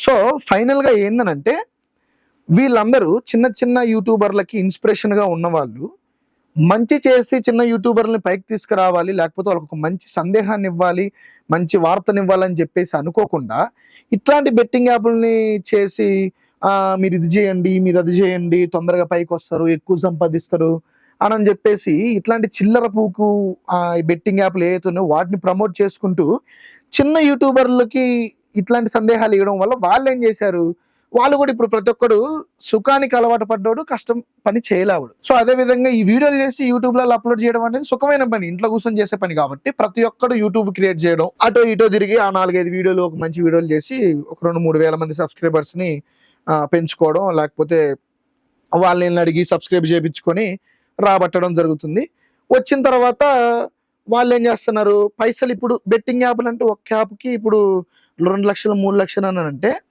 So ఫైనల్గా ఏందనంటే వీళ్ళందరూ చిన్న చిన్న యూట్యూబర్లకి ఇన్స్పిరేషన్గా ఉన్నవాళ్ళు మంచి చేసి చిన్న యూట్యూబర్లని పైకి తీసుకురావాలి లేకపోతే వాళ్ళకు మంచి సందేహాన్ని ఇవ్వాలి మంచి వార్తనివ్వాలని చెప్పేసి అనుకోకుండా ఇట్లాంటి బెట్టింగ్ యాప్లని చేసి మీరు ఇది చేయండి మీరు అది చేయండి తొందరగా పైకి వస్తారు ఎక్కువ సంపాదిస్తారు అని అని చెప్పేసి ఇట్లాంటి చిల్లర పూకు ఈ బెట్టింగ్ యాప్లు ఏవైతే ఉన్నాయో వాటిని ప్రమోట్ చేసుకుంటూ చిన్న యూట్యూబర్లకి ఇట్లాంటి సందేహాలు ఇవ్వడం వల్ల వాళ్ళు ఏం చేశారు? వాళ్ళు కూడా ఇప్పుడు ప్రతి ఒక్కడు సుఖానికి అలవాటు పడ్డాడు కష్టం పని చేయలేవాడు సో అదే విధంగా ఈ వీడియోలు చేసి యూట్యూబ్లలో అప్లోడ్ చేయడం అనేది సుఖమైన పని. ఇంట్లో కూర్చొని చేసే పని కాబట్టి ప్రతి ఒక్కడు యూట్యూబ్ క్రియేట్ చేయడం అటో ఇటో తిరిగి ఆ నాలుగైదు వీడియోలు ఒక మంచి వీడియోలు చేసి ఒక రెండు మూడు వేల మంది సబ్స్క్రైబర్స్ని పెంచుకోవడం లేకపోతే వాళ్ళని అడిగి సబ్స్క్రైబ్ చేయించుకొని రాబట్టడం జరుగుతుంది. వచ్చిన తర్వాత వాళ్ళు ఏం చేస్తున్నారు? పైసలు ఇప్పుడు బెట్టింగ్ యాప్లు అంటే ఒక యాప్కి ఇప్పుడు రెండు లక్షలు మూడు లక్షలు అని అంటే